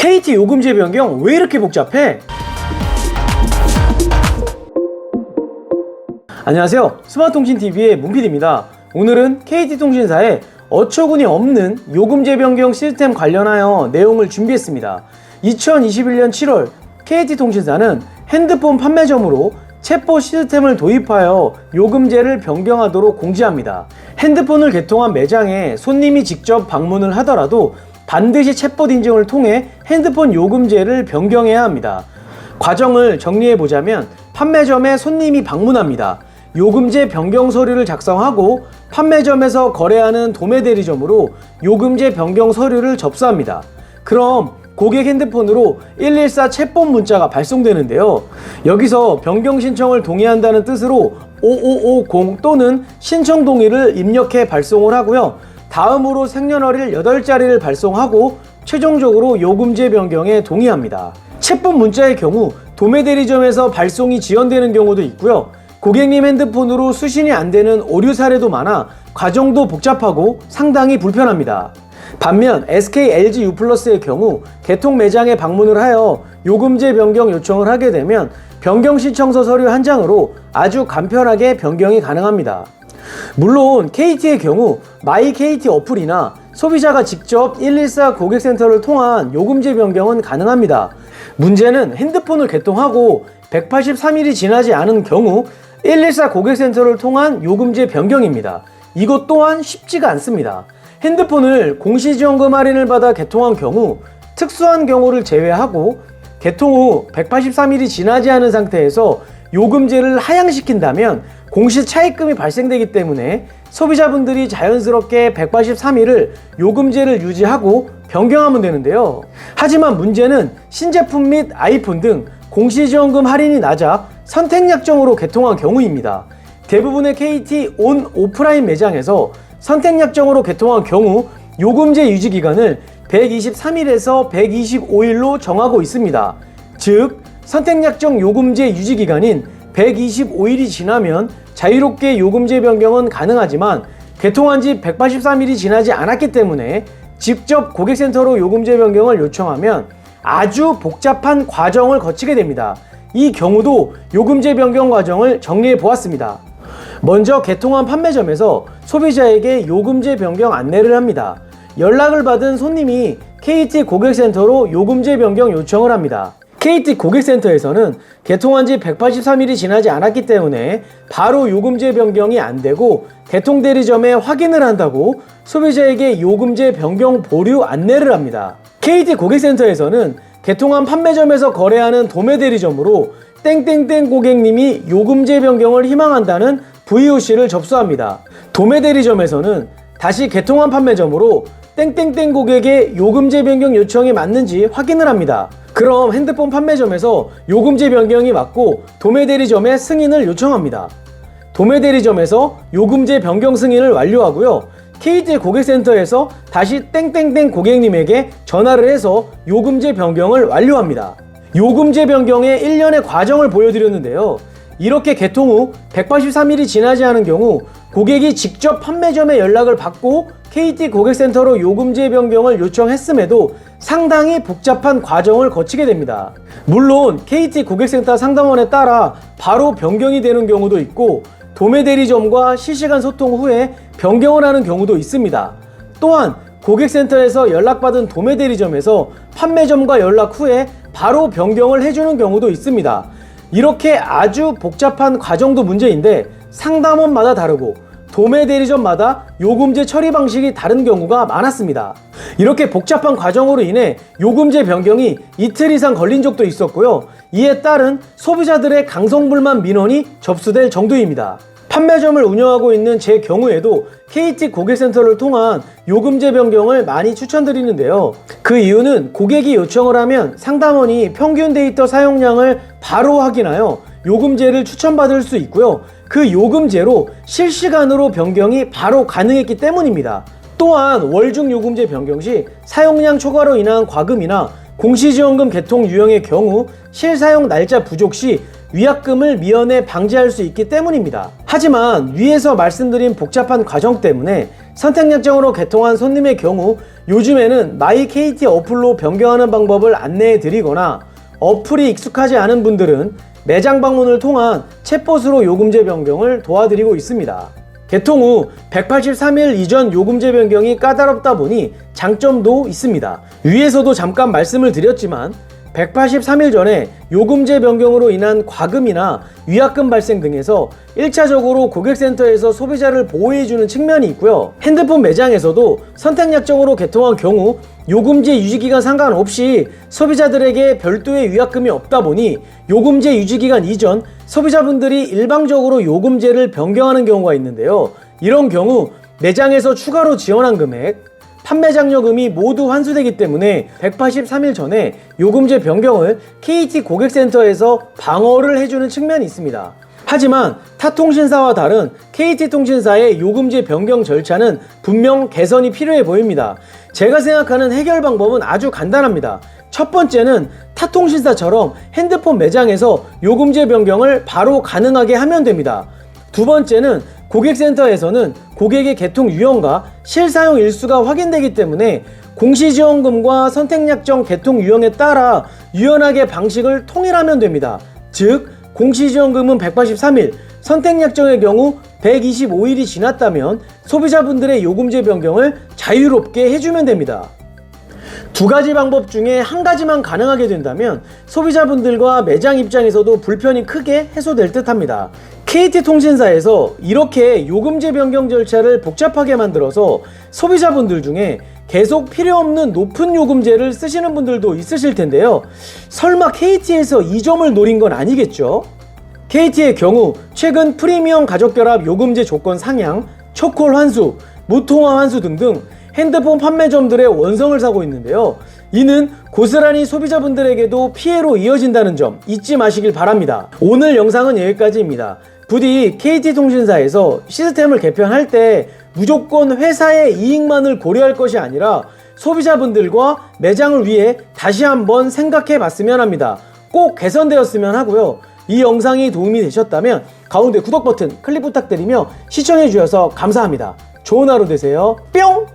KT 요금제 변경 왜 이렇게 복잡해? 안녕하세요. 스마트통신TV의 문PD입니다. 오늘은 KT통신사의 어처구니 없는 요금제 변경 시스템 관련하여 내용을 준비했습니다. 2021년 7월 KT통신사는 핸드폰 판매점으로 챗봇 시스템을 도입하여 요금제를 변경하도록 공지합니다. 핸드폰을 개통한 매장에 손님이 직접 방문을 하더라도 반드시 챗봇 인증을 통해 핸드폰 요금제를 변경해야 합니다. 과정을 정리해 보자면 판매점에 손님이 방문합니다. 요금제 변경 서류를 작성하고 판매점에서 거래하는 도매 대리점으로 요금제 변경 서류를 접수합니다. 그럼 고객 핸드폰으로 114 챗봇 문자가 발송되는데요. 여기서 변경 신청을 동의한다는 뜻으로 5550 또는 신청 동의를 입력해 발송을 하고요. 다음으로 생년월일 8자리를 발송하고 최종적으로 요금제 변경에 동의합니다. 챗봇 문자의 경우 도매 대리점에서 발송이 지연되는 경우도 있고요. 고객님 핸드폰으로 수신이 안 되는 오류 사례도 많아 과정도 복잡하고 상당히 불편합니다. 반면 SK LG U 플러스의 경우 개통 매장에 방문을 하여 요금제 변경 요청을 하게 되면 변경 신청서 서류 한 장으로 아주 간편하게 변경이 가능합니다. 물론 KT의 경우 마이 KT 어플이나 소비자가 직접 114 고객센터를 통한 요금제 변경은 가능합니다. 문제는 핸드폰을 개통하고 183일이 지나지 않은 경우 114 고객센터를 통한 요금제 변경입니다. 이것 또한 쉽지가 않습니다. 핸드폰을 공시지원금 할인을 받아 개통한 경우 특수한 경우를 제외하고 개통 후 183일이 지나지 않은 상태에서 요금제를 하향시킨다면 공시 차입금이 발생되기 때문에 소비자분들이 자연스럽게 183일을 요금제를 유지하고 변경하면 되는데요. 하지만 문제는 신제품 및 아이폰 등 공시지원금 할인이 낮아 선택약정으로 개통한 경우입니다. 대부분의 KT 온 오프라인 매장에서 선택약정으로 개통한 경우 요금제 유지 기간을 123일에서 125일로 정하고 있습니다. 즉, 선택약정 요금제 유지 기간인 125일이 지나면 자유롭게 요금제 변경은 가능하지만 개통한 지 183일이 지나지 않았기 때문에 직접 고객센터로 요금제 변경을 요청하면 아주 복잡한 과정을 거치게 됩니다. 이 경우도 요금제 변경 과정을 정리해 보았습니다. 먼저 개통한 판매점에서 소비자에게 요금제 변경 안내를 합니다. 연락을 받은 손님이 KT 고객센터로 요금제 변경 요청을 합니다. KT 고객센터에서는 개통한 지 183일이 지나지 않았기 때문에 바로 요금제 변경이 안 되고 개통 대리점에 확인을 한다고 소비자에게 요금제 변경 보류 안내를 합니다. KT 고객센터에서는 개통한 판매점에서 거래하는 도매 대리점으로 땡땡땡 고객님이 요금제 변경을 희망한다는 VOC를 접수합니다. 도매 대리점에서는 다시 개통한 판매점으로 땡땡땡 고객의 요금제 변경 요청이 맞는지 확인을 합니다. 그럼 핸드폰 판매점에서 요금제 변경이 맞고 도매 대리점에 승인을 요청합니다. 도매 대리점에서 요금제 변경 승인을 완료하고요. KT 고객센터에서 다시 땡땡땡 고객님에게 전화를 해서 요금제 변경을 완료합니다. 요금제 변경의 1년의 과정을 보여드렸는데요. 이렇게 개통 후 183일이 지나지 않은 경우 고객이 직접 판매점에 연락을 받고 KT 고객센터로 요금제 변경을 요청했음에도 상당히 복잡한 과정을 거치게 됩니다. 물론 KT 고객센터 상담원에 따라 바로 변경이 되는 경우도 있고 도매 대리점과 실시간 소통 후에 변경을 하는 경우도 있습니다. 또한 고객센터에서 연락받은 도매 대리점에서 판매점과 연락 후에 바로 변경을 해주는 경우도 있습니다. 이렇게 아주 복잡한 과정도 문제인데 상담원마다 다르고 도매 대리점마다 요금제 처리 방식이 다른 경우가 많았습니다. 이렇게 복잡한 과정으로 인해 요금제 변경이 이틀 이상 걸린 적도 있었고요. 이에 따른 소비자들의 강성불만 민원이 접수될 정도입니다. 판매점을 운영하고 있는 제 경우에도 KT 고객센터를 통한 요금제 변경을 많이 추천드리는데요. 그 이유는 고객이 요청을 하면 상담원이 평균 데이터 사용량을 바로 확인하여 요금제를 추천받을 수 있고요. 그 요금제로 실시간으로 변경이 바로 가능했기 때문입니다. 또한 월중 요금제 변경 시 사용량 초과로 인한 과금이나 공시지원금 개통 유형의 경우 실사용 날짜 부족 시 위약금을 미연에 방지할 수 있기 때문입니다. 하지만 위에서 말씀드린 복잡한 과정 때문에 선택약정으로 개통한 손님의 경우 요즘에는 마이 KT 어플로 변경하는 방법을 안내해 드리거나 어플이 익숙하지 않은 분들은 매장 방문을 통한 챗봇으로 요금제 변경을 도와드리고 있습니다. 개통 후 183일 이전 요금제 변경이 까다롭다 보니 장점도 있습니다. 위에서도 잠깐 말씀을 드렸지만 183일 전에 요금제 변경으로 인한 과금이나 위약금 발생 등에서 1차적으로 고객센터에서 소비자를 보호해주는 측면이 있고요. 핸드폰 매장에서도 선택약정으로 개통한 경우 요금제 유지기간 상관없이 소비자들에게 별도의 위약금이 없다 보니 요금제 유지기간 이전 소비자분들이 일방적으로 요금제를 변경하는 경우가 있는데요. 이런 경우 매장에서 추가로 지원한 금액, 판매 장려금이 모두 환수되기 때문에 183일 전에 요금제 변경을 KT 고객센터에서 방어를 해주는 측면이 있습니다. 하지만 타 통신사와 다른 KT통신사의 요금제 변경 절차는 분명 개선이 필요해 보입니다. 제가 생각하는 해결 방법은 아주 간단합니다. 첫 번째는 타 통신사처럼 핸드폰 매장에서 요금제 변경을 바로 가능하게 하면 됩니다. 두 번째는 고객센터에서는 고객의 개통 유형과 실사용 일수가 확인되기 때문에 공시지원금과 선택약정 개통 유형에 따라 유연하게 방식을 통일하면 됩니다. 즉, 공시지원금은 183일, 선택약정의 경우 125일이 지났다면 소비자분들의 요금제 변경을 자유롭게 해주면 됩니다. 두 가지 방법 중에 한 가지만 가능하게 된다면 소비자분들과 매장 입장에서도 불편이 크게 해소될 듯 합니다. KT통신사에서 이렇게 요금제 변경 절차를 복잡하게 만들어서 소비자분들 중에 계속 필요 없는 높은 요금제를 쓰시는 분들도 있으실 텐데요. 설마 KT에서 이 점을 노린 건 아니겠죠? KT의 경우 최근 프리미엄 가족결합 요금제 조건 상향, 초콜 환수, 무통화 환수 등등 핸드폰 판매점들의 원성을 사고 있는데요. 이는 고스란히 소비자분들에게도 피해로 이어진다는 점 잊지 마시길 바랍니다. 오늘 영상은 여기까지입니다. 부디 KT통신사에서 시스템을 개편할 때 무조건 회사의 이익만을 고려할 것이 아니라 소비자분들과 매장을 위해 다시 한번 생각해 봤으면 합니다. 꼭 개선되었으면 하고요. 이 영상이 도움이 되셨다면 가운데 구독 버튼 클릭 부탁드리며 시청해 주셔서 감사합니다. 좋은 하루 되세요. 뿅!